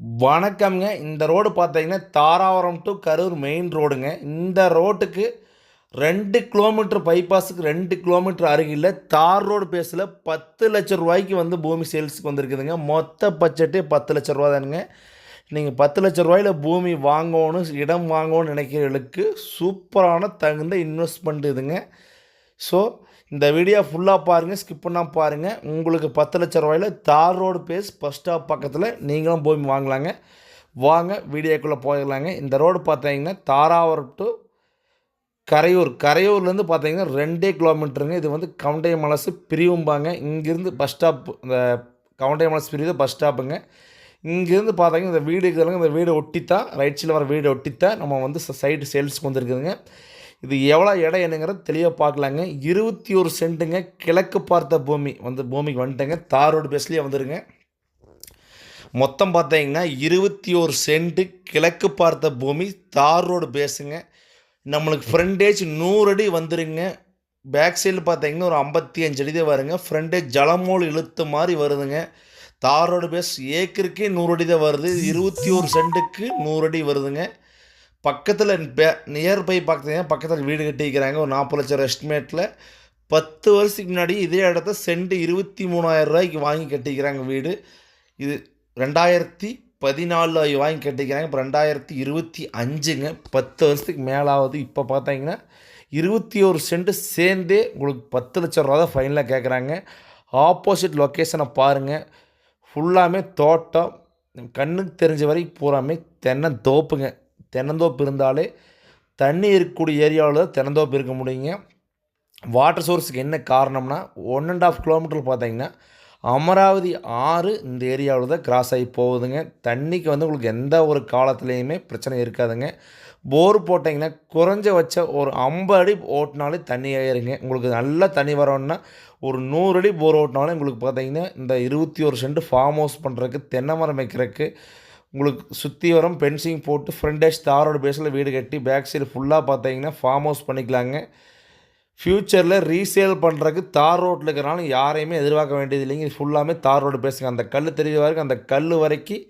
வணக்கம்ங்க. இந்த ரோடு பார்த்தீங்கன்னா தாராபுரம் டு கரூர் மெயின் ரோடுங்க இந்த ரோட்டுக்கு ரெண்டு கிலோமீட்டர் பைபாஸுக்கு ரெண்டு கிலோமீட்டர் அருகில் தார் ரோடு பேஸில் பத்து லட்ச ரூபாய்க்கு வந்து பூமி சேல்ஸுக்கு வந்திருக்குதுங்க. மொத்த பட்ஜெட்டே பத்து லட்ச ரூபா தானுங்க. நீங்கள் பத்து லட்ச ரூபாயில் பூமி வாங்கணும் இடம் வாங்கணும்னு நினைக்கிறவர்களுக்கு சூப்பரான தகுந்த இன்வெஸ்ட்மெண்ட் இதுங்க. ஸோ இந்த வீடியோ ஃபுல்லாக பாருங்கள் ஸ்கிப் பண்ணால் பாருங்கள் உங்களுக்கு பத்து லட்ச ரூபாயில் தார் ரோடு பேஸ் பஸ் ஸ்டாப் பக்கத்தில் நீங்களும் பூமி வாங்கலாங்க. வாங்க வீடியோக்குள்ளே போயிடலாங்க. இந்த ரோடு பார்த்தீங்கன்னா தாராவரம் டு கரையூர். கரையூர்லேருந்து பார்த்தீங்கன்னா ரெண்டே கிலோமீட்டருங்க இது வந்து கவுண்டை மலசு பிரிவும்பாங்க இங்கேருந்து பஸ் ஸ்டாப் இந்த கவுண்டை மலசு பிரிவு பஸ் ஸ்டாப்புங்க இங்கேருந்து பார்த்தீங்கன்னா இந்த வீடு இருக்குதுங்க இந்த வீடு ஒட்டித்தான். ரைட் சைடில் வர வீடு ஒட்டித்தான். நம்ம வந்து சைடு சேல்ஸுக்கு வந்துருக்குதுங்க. இது எவ்வளோ இடம் என்னங்கிறது தெளிவாக பார்க்கலாங்க. இருபத்தி ஒரு சென்ட்டுங்க. கிழக்கு பார்த்த பூமி. வந்து பூமிக்கு வந்துட்டேங்க. தார் ரோடு பேஸ்லேயே வந்துடுங்க மொத்தம் பார்த்தீங்கன்னா இருபத்தி ஒரு சென்ட்டு கிழக்கு பார்த்த பூமி தார் ரோடு பேஸுங்க நம்மளுக்கு ஃப்ரண்டேஜ் நூறு அடி வந்துருங்க. பேக் சைடில் பார்த்தீங்கன்னா ஒரு ஐம்பத்தி அஞ்சு அடி தான் வருங்க. ஃப்ரண்டேஜ் ஜலமோல் இழுத்த மாதிரி வருதுங்க. தார் ரோடு பேஸ் ஏக்கருக்கே நூறு அடி தான் வருது. இருபத்தி ஒரு சென்ட்டுக்கு நூறு அடி வருதுங்க. பக்கத்தில் நியர்பை பார்த்தீங்கன்னா பக்கத்தில் வீடு கட்டிக்கிறாங்க ஒரு நாற்பது லட்சம் எஸ்டிமேட்டில் பத்து வருஷத்துக்கு முன்னாடி இதே இடத்த சென்ட் இருபத்தி மூணாயிரம் ரூபாய்க்கு வாங்கி கட்டிக்கிறாங்க வீடு. இது ரெண்டாயிரத்தி பதினாலில் வாங்கி கட்டிக்கிறாங்க இப்போ ரெண்டாயிரத்தி இருபத்தி அஞ்சுங்க பத்து வருஷத்துக்கு மேலாவது இப்போ பார்த்தீங்கன்னா இருபத்தி ஒரு சென்ட் சேர்ந்தே உங்களுக்கு பத்து லட்ச ரூபா தான் ஃபைனலாக கேட்குறாங்க ஆப்போசிட் லொக்கேஷனை பாருங்கள் ஃபுல்லாமே தோட்டம் கண்ணுக்கு தெரிஞ்ச வரைக்கும் பூராமே தென்னந்தோப்புங்க தென்னந்தோப்பு இருந்தாலே தண்ணி இருக்கக்கூடிய ஏரியாவில் தான் தென்னந்தோப்பு இருக்க முடியுங்க. வாட்டர் சோர்ஸுக்கு என்ன காரணம்னா ஒன் அண்ட் ஆஃப் கிலோமீட்டர் பார்த்தீங்கன்னா அமராவதி ஆறு இந்த ஏரியாவில் தான் கிராஸ் ஆகி போகுதுங்க. தண்ணிக்கு வந்து உங்களுக்கு எந்த ஒரு காலத்துலேயுமே பிரச்சனை இருக்காதுங்க. போர் போட்டிங்கன்னா குறைஞ்ச வச்ச ஒரு ஐம்பது அடி ஓட்டினாலே தண்ணி ஆயிருங்க உங்களுக்கு நல்லா தண்ணி வரணும்னா ஒரு நூறு அடி போர் ஓட்டினாலும் உங்களுக்கு பார்த்தீங்கன்னா இந்த இருபத்தி ஒரு சென்ட் ஃபார்ம் ஹவுஸ் பண்ணுறதுக்கு தென்னை மரம் வைக்கிறதுக்கு உங்களுக்கு சுற்றி வரும் பென்சிங் போட்டு ஃப்ரண்டேஜ் தாரோட பேஸில் வீடு கட்டி பேக் சைடு ஃபுல்லாக பார்த்தீங்கன்னா ஃபார்ம் ஹவுஸ் பண்ணிக்கலாங்க. ஃப்யூச்சரில் ரீசேல் பண்ணுறதுக்கு தார் ரோட்டில் இருக்கிறனால யாரையுமே எதிர்பார்க்க வேண்டியது இல்லைங்க. இது ஃபுல்லாமே தார் ரோடு பேசுங்க அந்த கல் தெரிய வரைக்கும் அந்த கல் வரைக்கும்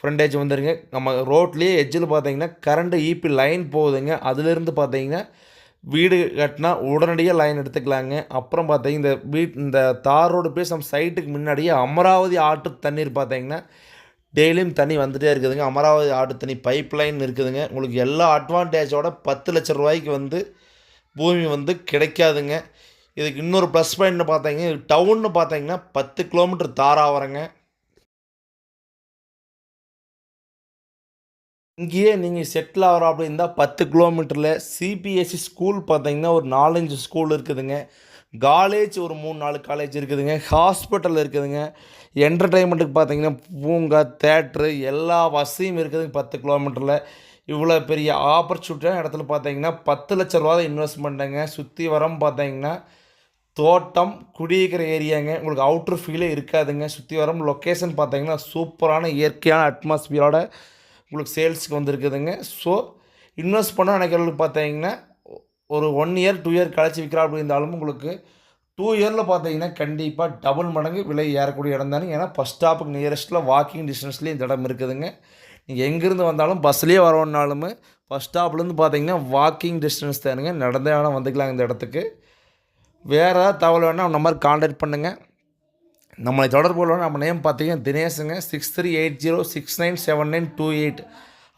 ஃப்ரண்டேஜ் வந்துடுங்க நம்ம ரோட்லேயே எஜ்ஜில் பார்த்தீங்கன்னா கரண்ட்டு ஈபி லைன் போகுதுங்க. அதுலேருந்து பார்த்தீங்கன்னா வீடு கட்டினா உடனடியாக லைன் எடுத்துக்கலாங்க. அப்புறம் பார்த்தீங்கன்னா இந்த வீட் இந்த தார் ரோடு பேஸ் நம்ம சைட்டுக்கு முன்னாடியே அமராவதி ஆற்று தண்ணீர் பார்த்தீங்கன்னா டெய்லியும் தண்ணி வந்துகிட்டே இருக்குதுங்க. அமராவதி ஆட்டு தண்ணி பைப் லைன் இருக்குதுங்க. உங்களுக்கு எல்லா அட்வான்டேஜோட பத்து லட்ச ரூபாய்க்கு வந்து பூமி வந்து கிடைக்காதுங்க. இதுக்கு இன்னொரு ப்ளஸ் பாயிண்ட்னு பார்த்தீங்கன்னா டவுன்னு பார்த்தீங்கன்னா பத்து கிலோமீட்டர் தாராவரங்க. இங்கேயே நீங்கள் செட்டில் ஆகிறோம் அப்படி இருந்தால் பத்து கிலோமீட்டரில் சிபிஎஸ்சி ஸ்கூல் பார்த்தீங்கன்னா ஒரு நாலஞ்சு ஸ்கூல் இருக்குதுங்க. காலேஜ் ஒரு மூணு நாலு காலேஜ் இருக்குதுங்க. ஹாஸ்பிட்டல் இருக்குதுங்க. என்டர்டெயின்மெண்ட்டுக்கு பார்த்தீங்கன்னா பூங்கா தேட்ரு எல்லா வசதியும் இருக்குதுங்க பத்து கிலோமீட்டரில் இவ்வளோ பெரிய ஆப்பர்ச்சுனிட்டியான இடத்துல பார்த்தீங்கன்னா பத்து லட்ச ரூபா தான் இன்வெஸ்ட்மெண்ட்டுங்க சுற்றி வரம் பார்த்தீங்கன்னா தோட்டம் குடியிருக்கிற ஏரியாங்க உங்களுக்கு அவுட்ரு ஃபீலே இருக்காதுங்க. சுற்றி வரம் லொக்கேஷன் பார்த்தீங்கன்னா சூப்பரான இயற்கையான அட்மாஸ்பியரோட உங்களுக்கு சேல்ஸுக்கு வந்திருக்குதுங்க. ஸோ இன்வெஸ்ட் பண்ண நினைக்கிறவங்களுக்கு பார்த்தீங்கன்னா ஒரு ஒன் இயர் டூ இயர் கழிச்சு விற்கிறா அப்படி இருந்தாலும் உங்களுக்கு டூ இயரில் பார்த்தீங்கன்னா கண்டிப்பாக டபுள் மடங்கு விலை ஏறக்கூடிய இடம் தானே. ஏன்னா பஸ் ஸ்டாப்புக்கு நியரஸ்ட்டில் வாக்கிங் டிஸ்டன்ஸ்லேயும் இந்த இடம் இருக்குதுங்க. நீங்கள் எங்கேருந்து வந்தாலும் பஸ்லேயே வரணுன்னாலுமே பஸ் ஸ்டாப்லேருந்து பார்த்தீங்கன்னா வாக்கிங் டிஸ்டன்ஸ் தானுங்க. நடந்தே வேணால் வந்துக்கலாம் இந்த இடத்துக்கு. வேறு ஏதாவது தகவல் வேணால் நம்ம மாதிரி காண்டாக்ட் பண்ணுங்கள் நம்மளை தொடர்பு கொள்ள நம்ம நேம் பார்த்தீங்கன்னா தினேஷுங்க. Six three eight zero six nine seven nine two eight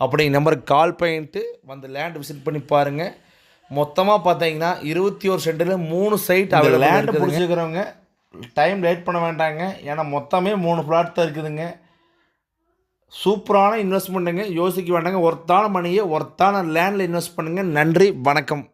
அப்படிங்கிற நம்பருக்கு கால் பண்ணிட்டு வந்து லேண்ட் விசிட் பண்ணி பாருங்கள் மொத்தமாக பார்த்தீங்கன்னா இருபத்தி ஒரு சென்டில் மூணு சைட் அதில் லேண்டு பிடிச்சிக்கிறவங்க டைம் லேட் பண்ண வேண்டாங்க. ஏன்னா மொத்தமே மூணு பிளாட் தான் இருக்குதுங்க. சூப்பரான இன்வெஸ்ட்மெண்ட்டுங்க யோசிக்க வேண்டாங்க. ஒர்த்தான மணியை ஒர்த்தான லேண்டில் இன்வெஸ்ட் பண்ணுங்கள் நன்றி வணக்கம்.